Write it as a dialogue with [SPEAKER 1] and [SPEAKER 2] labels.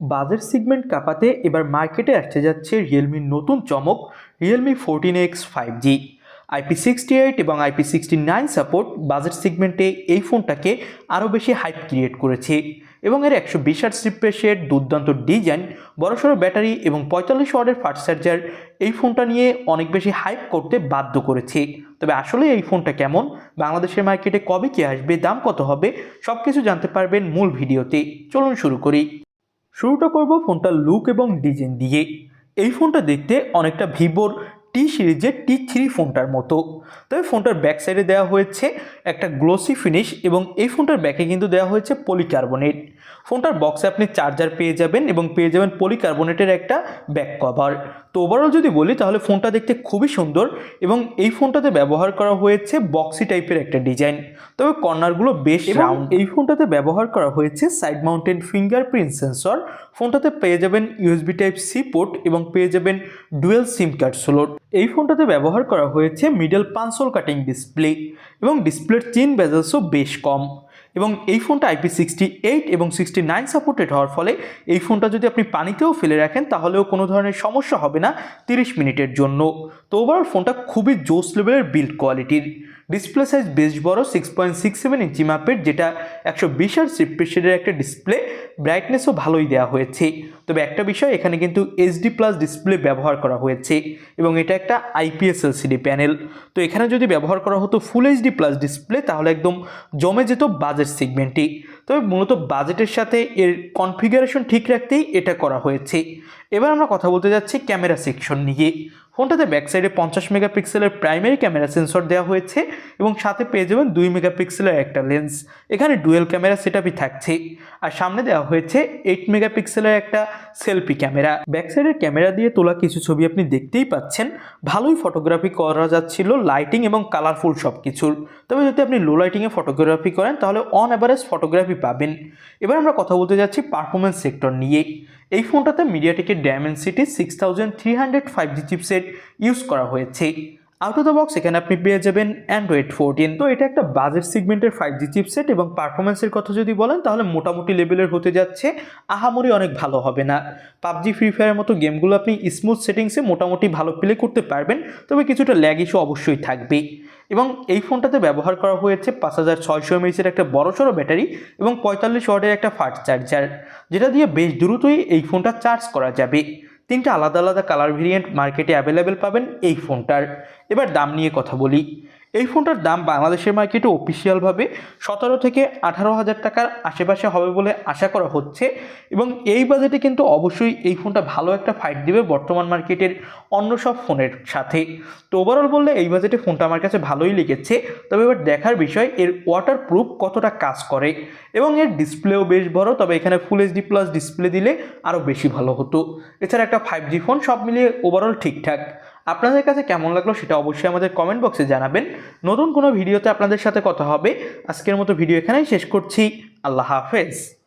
[SPEAKER 1] Budget segment কাঁপাতে এবার মার্কেটে আসতে যাচ্ছে রিয়েলমির নতুন চমক Realme fourteen X five G IP sixty eight এবং IP sixty nine support budget সিগমেন্টে এই ফোনটাকে আরও বেশি হাইপ ক্রিয়েট করেছে। এবং এর একশো বিশ আট রিফ্রেশের দুর্দান্ত ডিজাইন বড়সড় ব্যাটারি এবং পঁয়তাল্লিশ ওয়ার্ডের ফাস্ট চার্জার এই ফোনটা নিয়ে অনেক বেশি হাইপ করতে বাধ্য করেছে। তবে আসলে এই ফোনটা কেমন? বাংলাদেশের মার্কেটে কবে কী আসবে, দাম কত হবে সব কিছু জানতে পারবেন মূল ভিডিওতে। চলুন শুরু করি। শুরুটা করব ফোনটার লুক এবং ডিজাইন দিয়ে। এই ফোনটা দেখতে অনেকটা ভিভোর টি সিরিজের টি থ্রি ফোনটার মতো। তবে ফোনটার ব্যাক সাইডে দেওয়া হয়েছে একটা গ্লোসি ফিনিশ এবং এই ফোনটার ব্যাকে কিন্তু দেওয়া হয়েছে পলিকার্বনেট। ফোনটার বক্সে আপনি চার্জার পেয়ে যাবেন এবং পেয়ে যাবেন পলিকার্বনেটের একটা ব্যাক কভার। তো ওভারঅল যদি বলি তাহলে ফোনটা দেখতে খুবই সুন্দর এবং এই ফোনটাতে ব্যবহার করা হয়েছে বক্সি টাইপের একটা ডিজাইন। তবে কর্নারগুলো বেশ রাউন্ড। এই ফোনটাতে ব্যবহার করা হয়েছে সাইড মাউন্টেন ফিঙ্গারপ্রিন্ট সেন্সর। ফোনটাতে পেয়ে যাবেন ইউএসবি টাইপ সি পোর্ট এবং পেয়ে যাবেন ডুয়েল সিম কার্ড স্লোট। এই ফোনটাতে ব্যবহার করা হয়েছে মিডল পানসোল কাটিং ডিসপ্লে এবং ডিসপ্লের চিন বেজালসও বেশ কম। এবং এই ফোনটা আইপি সিক্সটি এইট এবং সিক্সটি নাইন সাপোর্টেড হওয়ার ফলে এই ফোনটা যদি আপনি পানিতেও ফেলে রাখেন, তাহলেও কোনো ধরনের সমস্যা হবে না তিরিশ মিনিটের জন্য। তো ওভারঅল ফোনটা খুবই জোস লেভেলের বিল্ড কোয়ালিটির ডিসপ্লে সাইজ বেশ বড় six point six seven inch মাপের, যেটা একশো বিশ আর সিপ্রেশনের একটা ডিসপ্লে ব্রাইটনেসও ভালোই দেওয়া হয়েছে। তবে একটা বিষয়, এখানে কিন্তু এইচডি প্লাস ডিসপ্লে ব্যবহার করা হয়েছে এবং এটা একটা আইপিএস এলসিডি প্যানেল তো এখানে যদি ব্যবহার করা হতো ফুল এইচডি প্লাস ডিসপ্লে তাহলে একদম জমে যেত বাজেট সিগমেন্টে তবে মূলত বাজেটের সাথে এর কনফিগারেশন ঠিক রাখতেই এটা করা হয়েছে। এবার আমরা কথা বলতে যাচ্ছি ক্যামেরা সেকশন নিয়ে। ফোনটাতে ব্যাক সাইডে পঞ্চাশ মেগাপিক্সেলের প্রাইমারি ক্যামেরা সেন্সর দেওয়া হয়েছে এবং সাথে পেয়ে যাবেন দুই মেগাপিক্সেলের একটা লেন্স এখানে ডুয়েল ক্যামেরা সেটআপই থাকছে। আর সামনে দেওয়া হয়েছে এইট মেগাপিক্সেলের একটা সেলফি ক্যামেরা ব্যাক সাইডের ক্যামেরা দিয়ে তোলা কিছু ছবি আপনি দেখতেই পাচ্ছেন। ভালোই ফটোগ্রাফি করা যাচ্ছিল লাইটিং এবং কালারফুল সব কিছুর তবে যদি আপনি লো লাইটিংয়ে ফটোগ্রাফি করেন, তাহলে অন অ্যাভারেজ ফটোগ্রাফি পাবেন। এবার আমরা কথা বলতে যাচ্ছি পারফরমেন্স সেক্টর নিয়ে। এই ফোনটাতে মিডিয়াটেকের Dimensity six thousand three hundred five G chipset use করা হয়েছে। আউট অফ দ্য বক্স এখানে আপনি পেয়ে যাবেন অ্যান্ড্রয়েড ফোরটিন তো এটা একটা বাজেট সিগমেন্টের ফাইভ জি চিপসেট এবং পারফরমেন্সের কথা যদি বলেন, তাহলে মোটামুটি লেভেলের হতে যাচ্ছে। আহামরি অনেক ভালো হবে না। পাবজি ফ্রি ফায়ারের মতো গেমগুলো আপনি স্মুথ সেটিংসে মোটামুটি ভালো প্লে করতে পারবেন, তবে কিছুটা ল্যাগ ইস্যু অবশ্যই থাকবে। এবং এই ফোনটাতে ব্যবহার করা হয়েছে পাঁচ হাজার ছয়শো এমএইচের একটা বড়সড় ব্যাটারি এবং পঁয়তাল্লিশ ওয়াটের একটা ফাস্ট চার্জার যেটা দিয়ে বেশ দ্রুতই এই ফোনটা চার্জ করা যাবে। তিনটা আলাদা আলাদা কালার ভেরিয়েন্ট মার্কেটে অ্যাভেলেবেল পাবেন এই ফোনটার। এবার দাম নিয়ে কথা বলি। এই ফোনটার দাম বাংলাদেশের মার্কেটে অফিসিয়ালভাবে সতেরো থেকে আঠারো হাজার টাকার আশেপাশে হবে বলে আশা করা হচ্ছে এবং এই বাজেটে কিন্তু অবশ্যই এই ফোনটা ভালো একটা ফাইট দিবে বর্তমান মার্কেটের অন্য সব ফোনের সাথে। তো ওভারঅল বললে এই বাজেটে ফোনটা আমার কাছে ভালোই লেগেছে। তবে এবার দেখার বিষয়, এর ওয়াটার প্রুফ কতটা কাজ করে এবং এর ডিসপ্লেও বেশ বড়, তবে এখানে ফুল এইচডি প্লাস ডিসপ্লে দিলে আরও বেশি ভালো হতো। এছাড়া একটা ফাইভ জি ফোন সব মিলিয়ে ওভারঅল ঠিকঠাক। আপনাদের কাছে কেমন লাগল সেটা অবশ্যই আমাদের কমেন্ট বক্সে জানাবেন। নতুন কোনো ভিডিওতে আপনাদের সাথে কথা হবে। আজকের মতো ভিডিও এখানেই শেষ করছি। আল্লাহ হাফেজ।